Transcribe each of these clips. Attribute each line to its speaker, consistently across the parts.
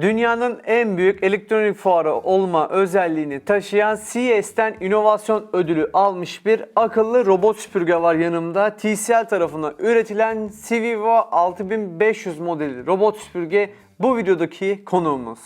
Speaker 1: Dünyanın en büyük elektronik fuarı olma özelliğini taşıyan CES'ten inovasyon ödülü almış bir akıllı robot süpürge var yanımda. TCL tarafından üretilen Civivo 6500 modeli robot süpürge bu videodaki konuğumuz.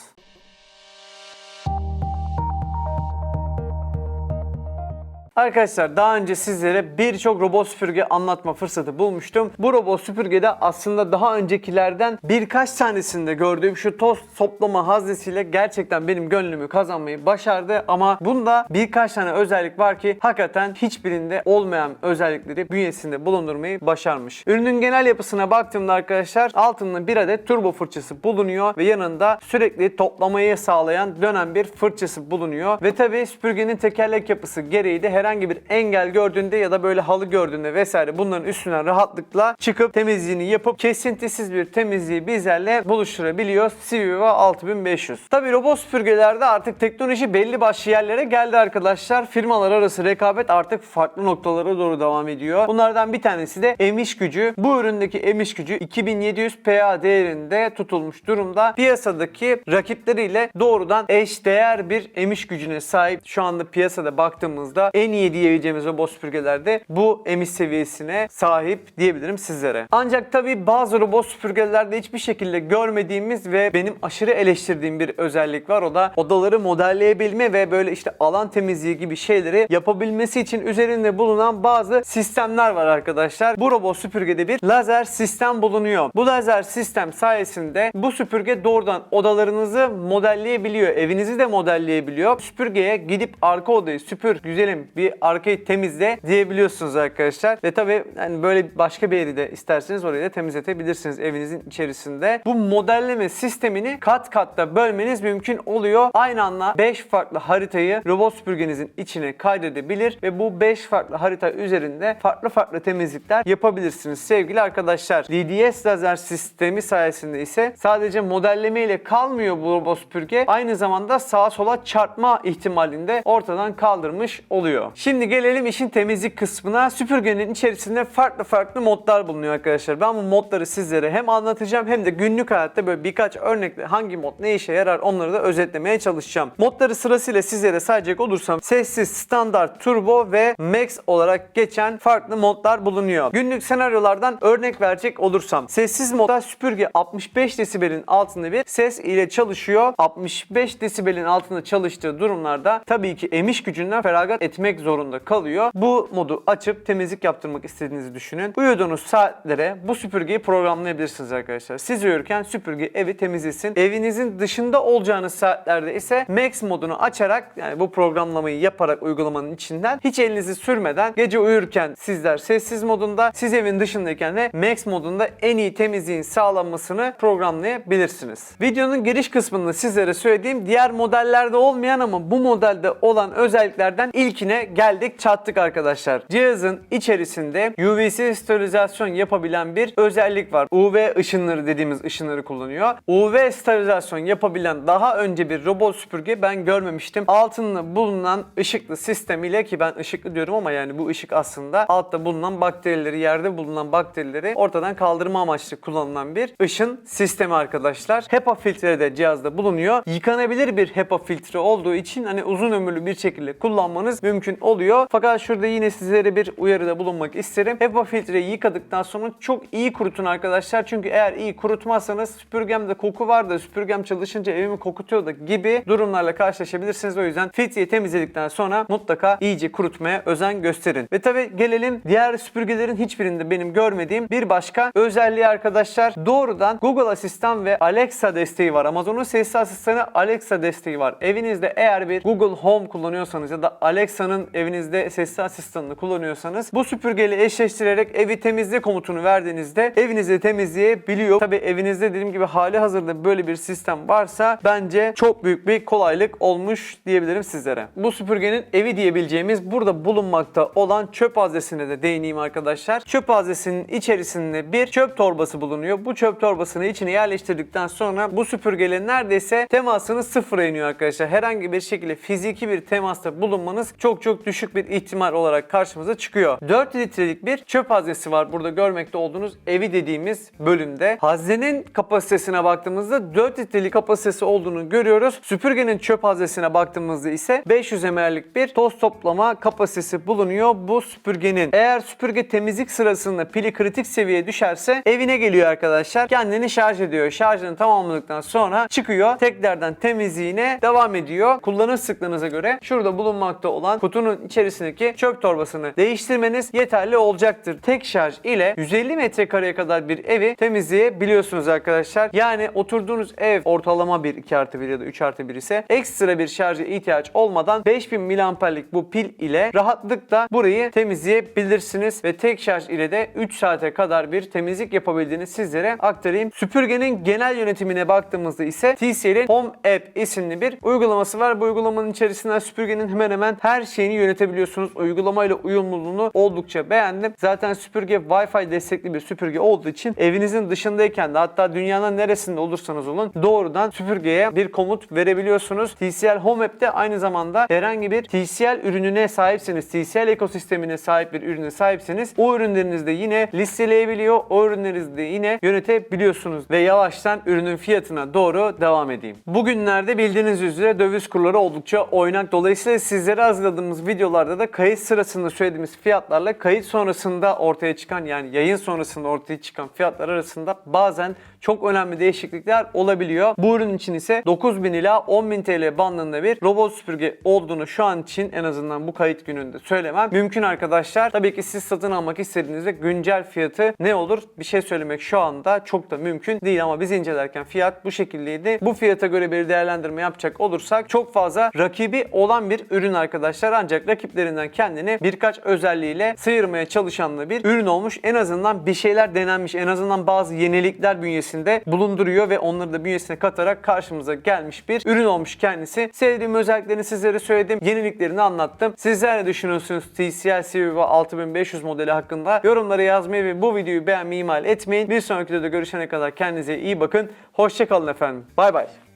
Speaker 1: Arkadaşlar daha önce sizlere birçok robot süpürge anlatma fırsatı bulmuştum. Bu robot süpürgede aslında daha öncekilerden birkaç tanesinde gördüğüm şu toz toplama haznesiyle gerçekten benim gönlümü kazanmayı başardı. Ama bunda birkaç tane özellik var ki hakikaten hiçbirinde olmayan özellikleri bünyesinde bulundurmayı başarmış. Ürünün genel yapısına baktığımda arkadaşlar altında bir adet turbo fırçası bulunuyor ve yanında sürekli toplamayı sağlayan dönen bir fırçası bulunuyor. Ve tabi süpürgenin tekerlek yapısı gereği de herhangi bir engel gördüğünde ya da böyle halı gördüğünde vesaire bunların üstünden rahatlıkla çıkıp temizliğini yapıp kesintisiz bir temizliği bizlerle buluşturabiliyor Civivo 6500. Tabi robot süpürgelerde artık teknoloji belli başlı yerlere geldi arkadaşlar. Firmalar arası rekabet artık farklı noktalara doğru devam ediyor. Bunlardan bir tanesi de emiş gücü. Bu üründeki emiş gücü 2700 PA değerinde tutulmuş durumda. Piyasadaki rakipleriyle doğrudan eş değer bir emiş gücüne sahip. Şu anda piyasada baktığımızda en iyi diyebileceğimiz robot süpürgelerde bu emiş seviyesine sahip diyebilirim sizlere. Ancak tabii bazı robot süpürgelerde hiçbir şekilde görmediğimiz ve benim aşırı eleştirdiğim bir özellik var. O da odaları modelleyebilme ve böyle işte alan temizliği gibi şeyleri yapabilmesi için üzerinde bulunan bazı sistemler var arkadaşlar. Bu robot süpürgede bir lazer sistem bulunuyor. Bu lazer sistem sayesinde bu süpürge doğrudan odalarınızı modelleyebiliyor. Evinizi de modelleyebiliyor. Süpürgeye gidip arka odayı süpür güzelim bir arkayı temizle diyebiliyorsunuz arkadaşlar. Ve tabii yani böyle başka bir yeri de isterseniz orayı da temizletebilirsiniz evinizin içerisinde. Bu modelleme sistemini kat katta bölmeniz mümkün oluyor. Aynı anda 5 farklı haritayı robot süpürgenizin içine kaydedebilir ve bu 5 farklı harita üzerinde farklı farklı temizlikler yapabilirsiniz sevgili arkadaşlar. DDS lazer sistemi sayesinde ise sadece modelleme ile kalmıyor bu robot süpürge. Aynı zamanda sağa sola çarpma ihtimalini de ortadan kaldırmış oluyor. Şimdi gelelim işin temizlik kısmına. Süpürgenin içerisinde farklı farklı modlar bulunuyor arkadaşlar. Ben bu modları sizlere hem anlatacağım hem de günlük hayatta böyle birkaç örnekle hangi mod ne işe yarar onları da özetlemeye çalışacağım. Modları sırasıyla sizlere sayacak olursam sessiz, standart, turbo ve max olarak geçen farklı modlar bulunuyor. Günlük senaryolardan örnek verecek olursam sessiz modda süpürge 65 desibelin altında bir ses ile çalışıyor. 65 desibelin altında çalıştığı durumlarda tabii ki emiş gücünden feragat etmek zorunda kalıyor. Bu modu açıp temizlik yaptırmak istediğinizi düşünün. Uyuduğunuz saatlere bu süpürgeyi programlayabilirsiniz arkadaşlar. Siz uyurken süpürge evi temizlesin. Evinizin dışında olacağınız saatlerde ise Max modunu açarak yani bu programlamayı yaparak uygulamanın içinden hiç elinizi sürmeden gece uyurken sizler sessiz modunda siz evin dışındayken de Max modunda en iyi temizliğin sağlanmasını programlayabilirsiniz. Videonun giriş kısmında sizlere söylediğim diğer modellerde olmayan ama bu modelde olan özelliklerden ilkine geldik çattık arkadaşlar. Cihazın içerisinde UVC sterilizasyon yapabilen bir özellik var. UV ışınları dediğimiz ışınları kullanıyor. UV sterilizasyon yapabilen daha önce bir robot süpürge ben görmemiştim. Altında bulunan ışıklı sistemiyle ki ben ışıklı diyorum ama yani bu ışık aslında altta bulunan bakterileri, yerde bulunan bakterileri ortadan kaldırma amaçlı kullanılan bir ışın sistemi arkadaşlar. HEPA filtre de cihazda bulunuyor. Yıkanabilir bir HEPA filtre olduğu için hani uzun ömürlü bir şekilde kullanmanız mümkün oluyor. Fakat şurada yine sizlere bir uyarıda bulunmak isterim. HEPA filtreyi yıkadıktan sonra çok iyi kurutun arkadaşlar. Çünkü eğer iyi kurutmazsanız süpürgemde koku var da süpürgem çalışınca evimi kokutuyor da gibi durumlarla karşılaşabilirsiniz. O yüzden filtreyi temizledikten sonra mutlaka iyice kurutmaya özen gösterin. Ve tabi gelelim diğer süpürgelerin hiçbirinde benim görmediğim bir başka özelliği arkadaşlar. Doğrudan Google Asistan ve Alexa desteği var. Amazon'un sesli asistanı Alexa desteği var. Evinizde eğer bir Google Home kullanıyorsanız ya da Alexa'nın evinizde sesli asistanını kullanıyorsanız bu süpürgeyle eşleştirerek evi temizle komutunu verdiğinizde evinizi temizleyebiliyor. Tabi evinizde dediğim gibi hali hazırda böyle bir sistem varsa bence çok büyük bir kolaylık olmuş diyebilirim sizlere. Bu süpürgenin evi diyebileceğimiz burada bulunmakta olan çöp haznesine de değineyim arkadaşlar. Çöp haznesinin içerisinde bir çöp torbası bulunuyor. Bu çöp torbasını içine yerleştirdikten sonra bu süpürgeyle neredeyse temasını sıfıra iniyor arkadaşlar. Herhangi bir şekilde fiziki bir temasta bulunmanız çok çok çok düşük bir ihtimal olarak karşımıza çıkıyor. 4 litrelik bir çöp haznesi var burada görmekte olduğunuz evi dediğimiz bölümde. Haznenin kapasitesine baktığımızda 4 litrelik kapasitesi olduğunu görüyoruz. Süpürgenin çöp haznesine baktığımızda ise 500 ml'lik bir toz toplama kapasitesi bulunuyor bu süpürgenin. Eğer süpürge temizlik sırasında pili kritik seviyeye düşerse evine geliyor arkadaşlar. Kendini şarj ediyor. Şarjını tamamladıktan sonra çıkıyor. Tekrardan temizliğine devam ediyor. Kullanım sıklığınıza göre şurada bulunmakta olan kutunun içerisindeki çöp torbasını değiştirmeniz yeterli olacaktır. Tek şarj ile 150 metrekareye kadar bir evi temizleyebiliyorsunuz arkadaşlar. Yani oturduğunuz ev ortalama bir 2 artı 1 ya da 3 artı 1 ise ekstra bir şarja ihtiyaç olmadan 5000 miliamperlik bu pil ile rahatlıkla burayı temizleyebilirsiniz ve tek şarj ile de 3 saate kadar bir temizlik yapabildiğini sizlere aktarayım. Süpürgenin genel yönetimine baktığımızda ise TCL'in Home App isimli bir uygulaması var. Bu uygulamanın içerisinden süpürgenin hemen hemen her şeyini yönetebiliyorsunuz. Uygulamayla uyumluluğunu oldukça beğendim. Zaten süpürge Wi-Fi destekli bir süpürge olduğu için evinizin dışındayken de hatta dünyanın neresinde olursanız olun doğrudan süpürgeye bir komut verebiliyorsunuz. TCL Home App'te aynı zamanda herhangi bir TCL ürününe sahipseniz, TCL ekosistemine sahip bir ürüne sahipseniz o ürünlerinizi de yine listeleyebiliyor. O ürünlerinizi de yine yönetebiliyorsunuz. Ve yavaştan ürünün fiyatına doğru devam edeyim. Bugünlerde bildiğiniz üzere döviz kurları oldukça oynak. Dolayısıyla sizlere hazırladığımız videolarda da kayıt sırasında söylediğimiz fiyatlarla kayıt sonrasında ortaya çıkan yani yayın sonrasında ortaya çıkan fiyatlar arasında bazen çok önemli değişiklikler olabiliyor. Bu ürün için ise 9000 ila 10.000 TL bandında bir robot süpürge olduğunu şu an için en azından bu kayıt gününde söylemem mümkün arkadaşlar. Tabii ki siz satın almak istediğinizde güncel fiyatı ne olur bir şey söylemek şu anda çok da mümkün değil ama biz incelerken fiyat bu şekildeydi. Bu fiyata göre bir değerlendirme yapacak olursak çok fazla rakibi olan bir ürün arkadaşlar ancak rakiplerinden kendini birkaç özelliğiyle sıyırmaya çalışanlı bir ürün olmuş. En azından bir şeyler denenmiş. En azından bazı yenilikler bünyesinde bulunduruyor ve onları da bünyesine katarak karşımıza gelmiş bir ürün olmuş kendisi. Sevdiğim özelliklerini sizlere söyledim. Yeniliklerini anlattım. Sizler ne düşünüyorsunuz TCL CVV 6500 modeli hakkında? Yorumlara yazmayı ve bu videoyu beğenmeyi ihmal etmeyin. Bir sonraki videoda görüşene kadar kendinize iyi bakın. Hoşçakalın efendim. Bay bay.